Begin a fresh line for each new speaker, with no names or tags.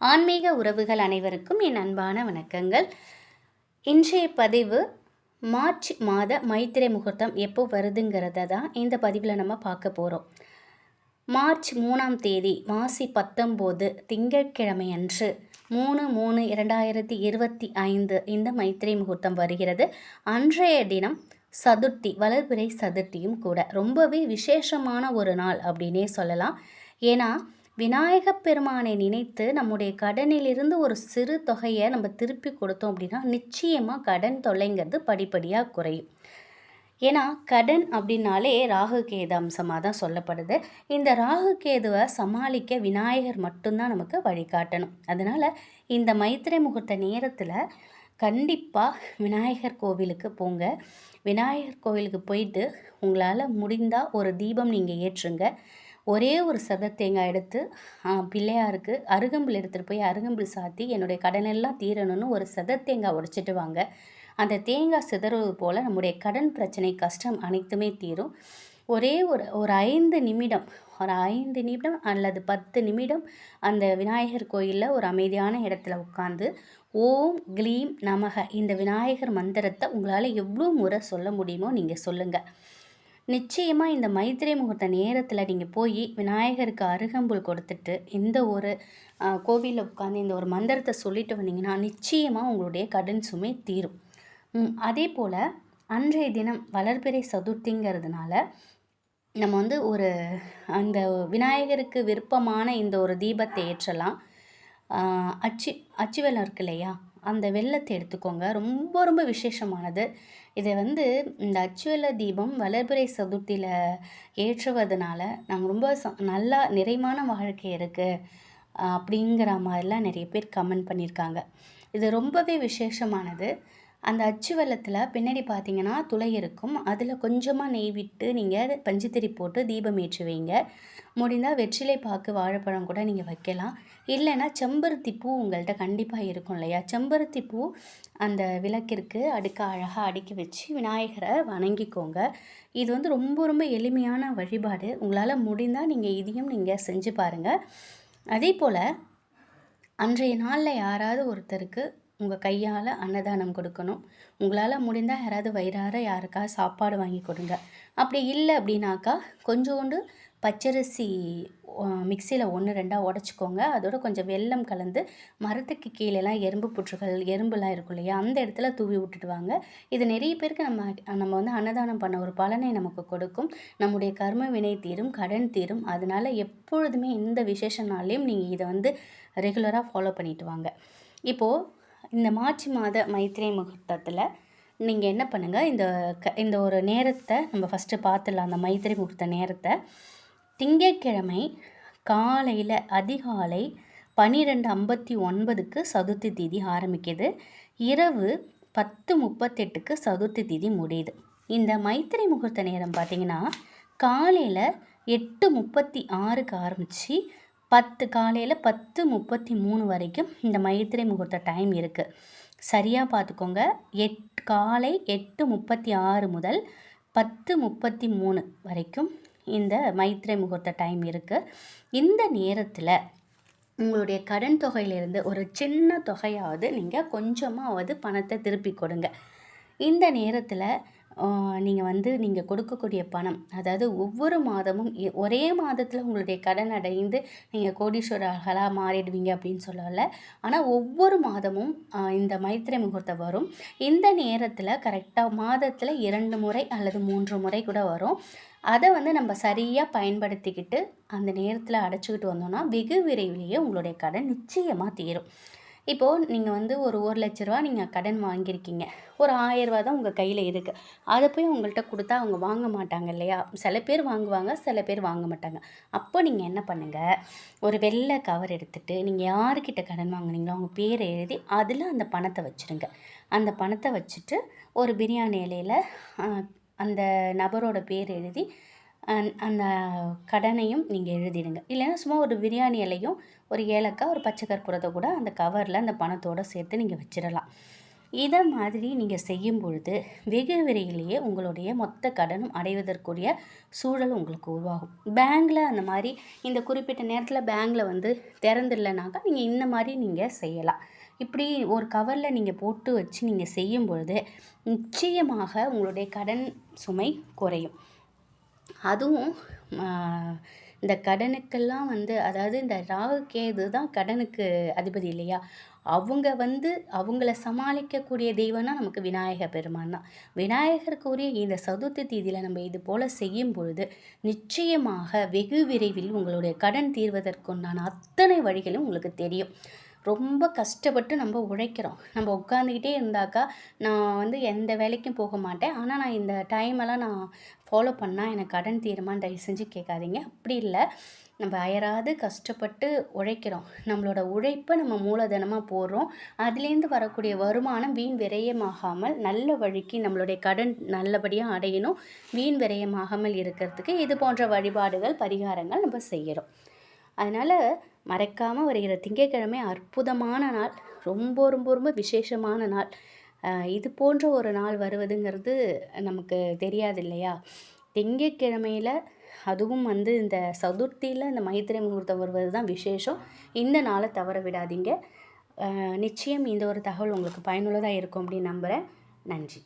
ஆன்மீக உறவுகள் அனைவருக்கும் என் அன்பான வணக்கங்கள். இன்றைய பதிவு மார்ச் மாத மைத்திரை முகூர்த்தம் எப்போ வருதுங்கிறத தான் இந்த பதிவில் நம்ம பார்க்க போகிறோம் மார்ச் மூணாம் தேதி மாசி பத்தொம்போது திங்கட்கிழமை அன்று மூணு மூணு இரண்டாயிரத்தி இருபத்தி ஐந்து இந்த மைத்திரை முகூர்த்தம் வருகிறது. அன்றைய தினம் சதுர்த்தி வளர்பிறை சதுர்த்தியும் கூட ரொம்பவே விசேஷமான ஒரு நாள் அப்படின்னே சொல்லலாம். ஏன்னா விநாயகப் பெருமானை நினைத்து நம்முடைய கடனிலிருந்து ஒரு சிறு தொகையை நம்ம திருப்பி கொடுத்தோம் அப்படின்னா நிச்சயமாக கடன் தொல்லைங்கிறது படிப்படியாக குறையும். ஏன்னா கடன் அப்படின்னாலே ராகு கேது அம்சமாக தான் சொல்லப்படுது. இந்த ராகு கேதுவை சமாளிக்க விநாயகர் மட்டும்தான் நமக்கு வழிகாட்டணும் அதனால் இந்த மைத்திரை முகூர்த்த நேரத்தில் கண்டிப்பாக விநாயகர் கோவிலுக்கு போங்க. விநாயகர் கோவிலுக்கு போயிட்டு உங்களால் முடிந்தால் ஒரு தீபம் நீங்கள் ஏற்றுங்க. ஒரே ஒரு சத தேங்காய் எடுத்து பிள்ளையாருக்கு அருகம்புல் எடுத்துகிட்டு போய் அருகம்புல் சாத்தி என்னுடைய கடனெல்லாம் தீரணும்னு ஒரு சத தேங்காய் உடைச்சிட்டு வாங்க. அந்த தேங்காய் சிதறுவது போல் நம்முடைய கடன் பிரச்சனை கஷ்டம் அனைத்துமே தீரும். ஒரே ஒரு ஒரு ஐந்து நிமிடம் ஒரு ஐந்து நிமிடம் அல்லது பத்து நிமிடம் அந்த விநாயகர் கோயிலில் ஒரு அமைதியான இடத்துல உட்காந்து ஓம் க்ளீம் நமக இந்த விநாயகர் மந்திரத்தை உங்களால் எவ்வளோ முறை சொல்ல முடியுமோ நீங்கள் சொல்லுங்கள் நிச்சயமாக இந்த மைத்திரை முகூர்த்த நேரத்தில் நீங்கள் போய் விநாயகருக்கு அருகம்புல் கொடுத்துட்டு இந்த ஒரு கோவிலில் உட்காந்து இந்த ஒரு மந்திரத்தை சொல்லிட்டு வந்தீங்கன்னா நிச்சயமாக உங்களுடைய கடன் சுமை தீரும். அதே போல் அன்றைய தினம் வளர்பிறை சதுர்த்திங்கிறதுனால நம்ம வந்து ஒரு அந்த விநாயகருக்கு விருப்பமான இந்த ஒரு தீபத்தை ஏற்றலாம். அச்சு அச்சுவலம் இருக்கு இல்லையா? அந்த வெள்ளத்தை எடுத்துக்கோங்க. ரொம்ப ரொம்ப விசேஷமானது. இதை வந்து இந்த அச்சுவல தீபம் வளர்பிறை சதுர்த்தியில் ஏற்றுவதனால நாங்கள் ரொம்ப ச நல்லா நிறைவான வாழ்க்கை இருக்குது அப்படிங்கிற மாதிரிலாம் நிறைய பேர் கமெண்ட் பண்ணியிருக்காங்க. இது ரொம்பவே விசேஷமானது. அந்த அச்சு வெள்ளத்தில் பின்னாடி பார்த்தீங்கன்னா துளை இருக்கும். அதில் கொஞ்சமாக நெய் விட்டு நீங்கள் பஞ்சுத்திரி போட்டு தீபம் ஏற்றி வைங்க முடிந்தால் வெற்றிலை பாக்கு வாழைப்பழம் கூட நீங்கள் வைக்கலாம். இல்லைன்னா செம்பருத்தி பூ உங்கள்கிட்ட கண்டிப்பாக இருக்கும் இல்லையா? செம்பருத்தி பூ அந்த விளக்கிற்கு அடுக்க அழகாக அடுக்கி வச்சு விநாயகரை வணங்கிக்கோங்க. இது வந்து ரொம்ப ரொம்ப எளிமையான வழிபாடு. உங்களால் முடிந்தால் நீங்கள் இதையும் நீங்கள் செஞ்சு பாருங்கள் அதே போல் அன்றைய நாளில் யாராவது ஒருத்தருக்கு உங்கள் கையால் அன்னதானம் கொடுக்கணும். உங்களால் முடிந்தால் யாராவது வயிறார யாருக்காவது சாப்பாடு வாங்கி கொடுங்க. அப்படி இல்லை அப்படின்னாக்கா கொஞ்சோண்டு பச்சரிசி மிக்சியில் ஒன்று ரெண்டாக உடச்சிக்கோங்க. அதோட கொஞ்சம் வெல்லம் கலந்து மரத்துக்கு கீழேலாம் எறும்பு புற்றுகள் எறும்புலாம் இருக்கும் இல்லையா? அந்த இடத்துல தூவி விட்டுட்டு வாங்க. இது நிறைய பேருக்கு நம்ம நம்ம வந்து அன்னதானம் பண்ண ஒரு பலனை நமக்கு கொடுக்கும். நம்முடைய கர்ம வினை தீரும் கடன் தீரும். அதனால் எப்பொழுதுமே இந்த விசேஷ நாள்லேயும் நீங்கள் இதை வந்து ரெகுலராக ஃபாலோ பண்ணிட்டு வாங்க. இப்போது இந்த மார்ச் மாத மைத்திரை முகூர்த்தத்தில் நீங்கள் என்ன பண்ணுங்கள் இந்த க இந்த ஒரு நேரத்தை நம்ம ஃபஸ்ட்டு பார்த்துடலாம். அந்த மைத்திரை முகூர்த்த நேரத்தை. திங்கட்கிழமை காலையில் அதிகாலை பன்னிரெண்டு ஐம்பத்தி ஒன்பதுக்கு சதுர்த்தி திதி ஆரம்பிக்குது. இரவு பத்து முப்பத்தெட்டுக்கு சதுர்த்தி திதி முடியுது. இந்த மைத்திரை முகூர்த்த நேரம் பார்த்தீங்கன்னா காலையில் எட்டு முப்பத்தி ஆறுக்கு ஆரம்பித்து பத்து காலையில் பத்து முப்பத்தி மூணு வரைக்கும் இந்த மைத்திரை முகூர்த்த டைம் இருக்குது சரியாக பார்த்துக்கோங்க எட் காலை எட்டு முப்பத்தி ஆறு முதல் பத்து முப்பத்தி மூணு வரைக்கும் இந்த மைத்திரை முகூர்த்த டைம் இருக்குது இந்த நேரத்தில் உங்களுடைய கடன் தொகையிலிருந்து ஒரு சின்ன தொகையாவது நீங்கள் கொஞ்சமாவது பணத்தை திருப்பி கொடுங்க. இந்த நேரத்தில் நீங்கள் வந்து நீங்கள் கொடுக்கக்கூடிய பணம் அதாவது ஒவ்வொரு மாதமும் ஒரே மாதத்தில் உங்களுடைய கடன் அடைந்து நீங்கள் கோடீஸ்வரர்களாக மாறிடுவீங்க அப்படின்னு சொல்லலை. ஆனால் ஒவ்வொரு மாதமும் இந்த மைத்திரை முகூர்த்தம் வரும். இந்த நேரத்தில் கரெக்டாக மாதத்தில் இரண்டு முறை அல்லது மூன்று முறை கூட வரும். அதை வந்து நம்ம சரியாக பயன்படுத்திக்கிட்டு அந்த நேரத்தில் அடைச்சிக்கிட்டு வந்தோம்னா வெகு விரைவிலேயே உங்களுடைய கடன் நிச்சயமாக தீரும். இப்போது நீங்கள் வந்து ஒரு ஒரு லட்ச ரூபா நீங்கள் கடன் வாங்கியிருக்கீங்க. ஒரு ஆயரூவா தான் உங்கள் கையில் இருக்குது அதை போய் உங்கள்கிட்ட கொடுத்தா அவங்க வாங்க மாட்டாங்க இல்லையா? சில பேர் வாங்குவாங்க சில பேர் வாங்க மாட்டாங்க. அப்போ நீங்கள் என்ன பண்ணுங்கள் ஒரு வெள்ளை கவர் எடுத்துகிட்டு நீங்கள் யாருக்கிட்ட கடன் வாங்குனீங்களோ அவங்க பேரை எழுதி அதில் அந்த பணத்தை வச்சுருங்க. அந்த பணத்தை வச்சுட்டு ஒரு பிரியாணி இலையில் அந்த நபரோட பேர் எழுதி அந்த கடனையும் நீங்கள் எழுதிடுங்க. இல்லைன்னா சும்மா ஒரு பிரியாணி இலையும் ஒரு ஏலக்காய் ஒரு பச்சை கற்பூரத்தை கூட அந்த கவரில் அந்த பணத்தோடு சேர்த்து நீங்கள் வச்சிடலாம். இதை மாதிரி நீங்கள் செய்யும் பொழுது வெகு விரையிலேயே உங்களுடைய மொத்த கடனும் அடைவதற்குரிய சூழல் உங்களுக்கு உருவாகும். பேங்கில் அந்த மாதிரி இந்த குறிப்பிட்ட நேரத்தில் பேங்கில் வந்து திறந்துடலனாக்கா நீங்கள் இந்த மாதிரி நீங்கள் செய்யலாம். இப்படி ஒரு கவரில் நீங்கள் போட்டு வச்சு நீங்கள் செய்யும் பொழுது நிச்சயமாக உங்களுடைய கடன் சுமை குறையும். அதுவும் இந்த கடனுக்கெல்லாம் வந்து அதாவது இந்த ராகு கேது தான் கடனுக்கு அதிபதி இல்லையா? அவங்க வந்து அவங்கள சமாளிக்கக்கூடிய தெய்வம்னா நமக்கு விநாயக பெருமான் தான். விநாயகருக்குரிய இந்த சதுர்த்தி தீதியில் நம்ம இது போல் செய்யும் பொழுது நிச்சயமாக வெகு விரைவில் உங்களுடைய கடன் தீர்வதற்குண்டான அத்தனை வழிகளும் உங்களுக்கு தெரியும். ரொம்ப கஷ்டப்பட்டு நம்ம உழைக்கிறோம். நம்ம உட்காந்துக்கிட்டே இருந்தாக்கா நான் வந்து எந்த வேலைக்கும் போக மாட்டேன். ஆனால் நான் இந்த டைமெல்லாம் நான் ஃபாலோ பண்ணால் எனக்கு கடன் தீருமான்னு தயவு செஞ்சு கேட்காதீங்க. அப்படி இல்லை. நம்ம அயராது கஷ்டப்பட்டு உழைக்கிறோம். நம்மளோட உழைப்பை நம்ம மூலதனமாக போடுறோம். அதுலேருந்து வரக்கூடிய வருமானம் வீண் விரயமாகாமல் நல்ல வழிக்கு நம்மளுடைய கடன் நல்லபடியாக அடையணும். வீண் விரயமாகாமல் இருக்கிறதுக்கு இது போன்ற வழிபாடுகள் பரிகாரங்கள் நம்ம செய்கிறோம் அதனால் மறக்காமல் வருகிற திங்கட்கிழமை அற்புதமான நாள். ரொம்ப ரொம்ப ரொம்ப விசேஷமான நாள். இது போன்ற ஒரு நாள் வருவதுங்கிறது நமக்கு தெரியாது இல்லையா திங்கட்கிழமையில் அதுவும் வந்து இந்த சதுர்த்தியில் இந்த மைத்திரை முகூர்த்தம் வருவது தான் விசேஷம். இந்த நாளை தவற விடாதீங்க. நிச்சயம் இந்த ஒரு தகவல் உங்களுக்கு பயனுள்ளதாக இருக்கும் அப்படின்னு நம்புகிறேன் நன்றி.